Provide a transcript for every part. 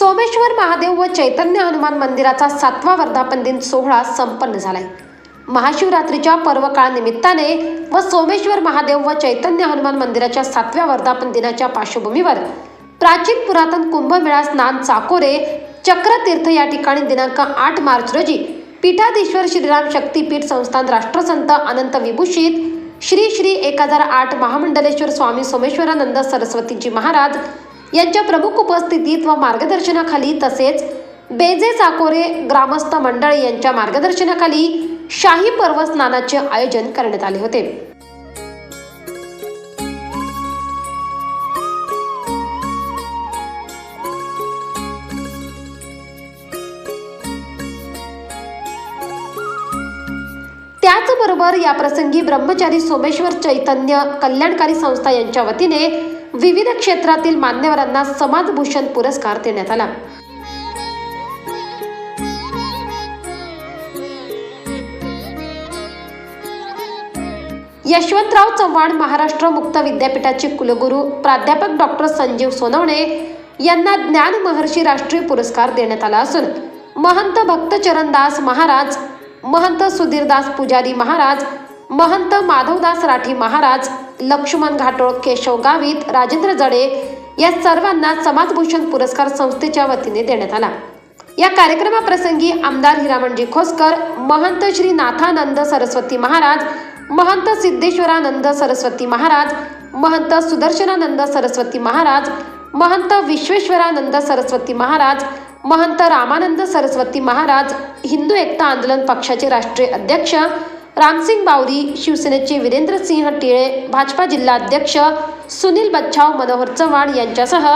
सोमेश्वर महादेव व चैतन्य हनुमान मंदिराचा सातवा वर्धापन दिन सोहळा संपन्न झालाय. महाशिवरात्रीच्या पर्वकाळानिमित्ताने व सोमेश्वर महादेव व चैतन्य हनुमान मंदिराच्या सातव्या वर्धापन दिनाच्या पार्श्वभूमीवर प्राचीन पुरातन कुंभमेळा स्नान चाकोरे चक्रतीर्थ या ठिकाणी दिनांक आठ मार्च रोजी पीठाधीश्वर श्रीराम शक्तीपीठ संस्थान राष्ट्रसंत अनंत विभूषित श्री श्री एक हजार आठ महामंडलेश्वर स्वामी सोमेश्वरानंद सरस्वतीजी महाराज यांच्या प्रमुख उपस्थितीत व मार्गदर्शनाखाली तसेच बेजे चाकोरे ग्रामस्थ मंडळ यांच्या मार्गदर्शनाखाली शाही पर्व स्नानाचे आयोजन करण्यात आले होते. त्याचबरोबर या प्रसंगी ब्रह्मचारी सोमेश्वर चैतन्य कल्याणकारी संस्था यांच्या वतीने विविध क्षेत्रातील मान्यवरांना समाजभूषण पुरस्कार देण्यात आला. यशवंतराव चव्हाण महाराष्ट्र मुक्त विद्यापीठाचे कुलगुरू प्राध्यापक डॉक्टर संजीव सोनवणे यांना ज्ञान महर्षी राष्ट्रीय पुरस्कार देण्यात आला असून महंत भक्तचरणदास महाराज महंत सुधीरदास पुजारी महाराज महंत माधवदास राठी महाराज लक्ष्मण घाटोळ केशव गावित राजेंद्र जडे या सर्वांना समाजभूषण पुरस्कार संस्थेच्या वतीने देण्यात आला. या कार्यक्रमाप्रसंगी आमदार हिरामणजी खोसकर महंत श्री नाथानंद सरस्वती महाराज महंत सिद्धेश्वरानंद सरस्वती महाराज महंत सुदर्शनानंद सरस्वती महाराज महंत विश्वेश्वरानंद सरस्वती महाराज महंत रामानंद सरस्वती महाराज हिंदू एकता आंदोलन पक्षाचे राष्ट्रीय अध्यक्ष रामसिंग बावरी शिवसेनेचे वीरेंद्रसिंह टिळे भाजपा जिल्हाध्यक्ष सुनील बच्छाव मनोहर चव्हाण यांच्यासह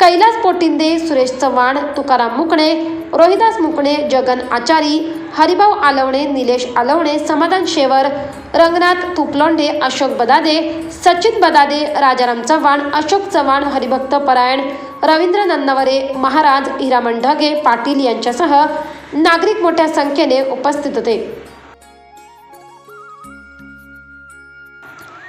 कैलास पोटिंदे सुरेश चव्हाण तुकाराम मुकणे रोहिदास मुकणे जगन आचारी हरिभाऊ आलवणे निलेश आलवणे समाधान शेवर रंगनाथ तुपलोंडे अशोक बदादे सचिन बदादे राजाराम चव्हाण अशोक चव्हाण हरिभक्त परायण रवींद्र नन्नवरे महाराज हिरामण ढगे पाटील यांच्यासह नागरिक मोठ्या संख्येने उपस्थित होते.